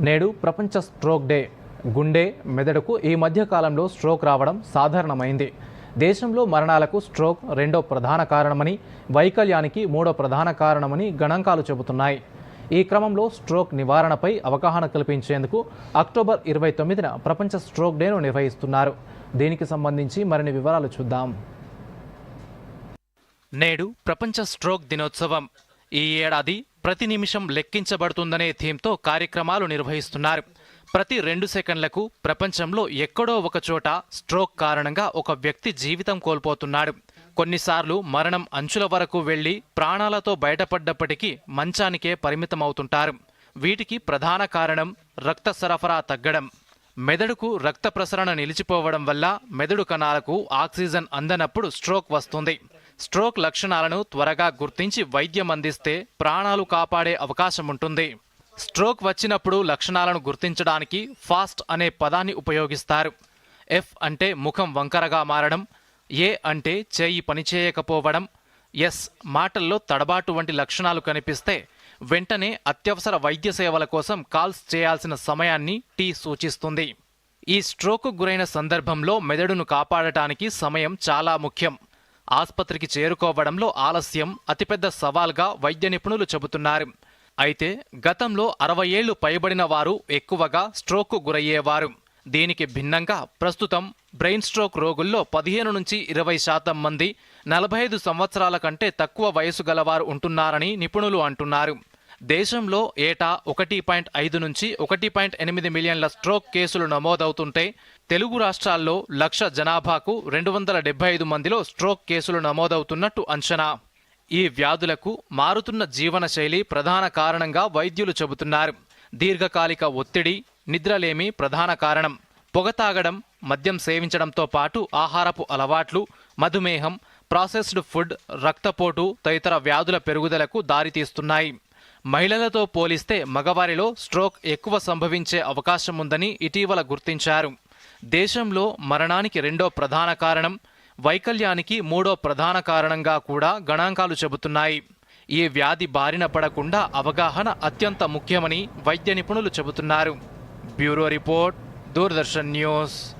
నేడు ప్రపంచ stroke day గుండె మెదడుకు ఈ మధ్య కాలంలో స్ట్రోక్ రావడం సాధారణమైంది. దేశంలో మరణాలకు స్ట్రోక్ రెండో ప్రధాన కారణమని వైకల్యానికి మూడో ప్రధాన కారణమని గణాంకాలు చెబుతున్నాయి. ఈ క్రమంలో స్ట్రోక్ నివారణపై అవగాహన కల్పించేందుకు అక్టోబర్ ఇరవై తొమ్మిదిన ప్రపంచ స్ట్రోక్ డేను నిర్వహిస్తున్నారు. దీనికి సంబంధించి మరిన్ని వివరాలు చూద్దాం. నేడు ప్రపంచ స్ట్రోక్ దినోత్సవం. ఈ ఏడాది ప్రతి నిమిషం లెక్కించబడుతుందనే థీమ్తో కార్యక్రమాలు నిర్వహిస్తున్నారు. ప్రతి రెండు సెకండ్లకు ప్రపంచంలో ఎక్కడో ఒక చోట స్ట్రోక్ కారణంగా ఒక వ్యక్తి జీవితం కోల్పోతున్నాడు. కొన్నిసార్లు మరణం అంచుల వరకు వెళ్ళి ప్రాణాలతో బయటపడ్డప్పటికీ మంచానికే పరిమితమవుతుంటారు. వీటికి ప్రధాన కారణం రక్త సరఫరా తగ్గడం. మెదడుకు రక్త ప్రసరణ నిలిచిపోవడం వల్ల మెదడు కణాలకు ఆక్సిజన్ అందనప్పుడు స్ట్రోక్ వస్తుంది. స్ట్రోక్ లక్షణాలను త్వరగా గుర్తించి వైద్యం అందిస్తే ప్రాణాలు కాపాడే అవకాశం ఉంటుంది. స్ట్రోక్ వచ్చినప్పుడు లక్షణాలను గుర్తించడానికి ఫాస్ట్ అనే పదాన్ని ఉపయోగిస్తారు. ఎఫ్ అంటే ముఖం వంకరగా మారడం ఏ అంటే చేయి పనిచేయకపోవడం ఎస్ మాటల్లో తడబాటు వంటి లక్షణాలు కనిపిస్తే వెంటనే అత్యవసర వైద్య సేవల కోసం కాల్స్ చేయాల్సిన సమయాన్ని టీ సూచిస్తుంది. ఈ స్ట్రోక్ గురైన సందర్భంలో మెదడును కాపాడటానికి సమయం చాలా ముఖ్యం. ఆసుపత్రికి చేరుకోవడంలో ఆలస్యం అతిపెద్ద సవాల్గా వైద్య నిపుణులు చెబుతున్నారు. అయితే గతంలో అరవై ఏళ్ళు పైబడిన వారు ఎక్కువగా స్ట్రోక్కు గురయ్యేవారు. దీనికి భిన్నంగా ప్రస్తుతం బ్రెయిన్ స్ట్రోక్ రోగుల్లో పదిహేను నుంచి ఇరవై శాతం మంది నలభై ఐదు సంవత్సరాల కంటే తక్కువ వయసు గలవారు ఉంటున్నారని నిపుణులు అంటున్నారు. దేశంలో ఏటా ఒకటి పాయింట్ ఐదు నుంచి ఒకటి పాయింట్ ఎనిమిది మిలియన్ల స్ట్రోక్ కేసులు నమోదవుతుంటే తెలుగు రాష్ట్రాల్లో లక్ష జనాభాకు రెండు వందల డెబ్బై ఐదు మందిలో స్ట్రోక్ కేసులు నమోదవుతున్నట్టు అంచనా. ఈ వ్యాధులకు మారుతున్న జీవనశైలి ప్రధాన కారణంగా వైద్యులు చెబుతున్నారు. దీర్ఘకాలిక ఒత్తిడి నిద్రలేమి ప్రధాన కారణం. పొగ తాగడం మద్యం సేవించడంతో పాటు ఆహారపు అలవాట్లు మధుమేహం ప్రాసెస్డ్ ఫుడ్ రక్తపోటు తదితర వ్యాధుల పెరుగుదలకు దారితీస్తున్నాయి. మహిళలతో పోలిస్తే మగవారిలో స్ట్రోక్ ఎక్కువ సంభవించే అవకాశం ఉందని ఇటీవల గుర్తించారు. దేశంలో మరణానికి రెండో ప్రధాన కారణం వైకల్యానికి మూడో ప్రధాన కారణంగా కూడా గణాంకాలు చెబుతున్నాయి. ఈ వ్యాధి బారిన పడకుండా అవగాహన అత్యంత ముఖ్యమని వైద్య నిపుణులు చెబుతున్నారు. Bureau report Doordarshan news.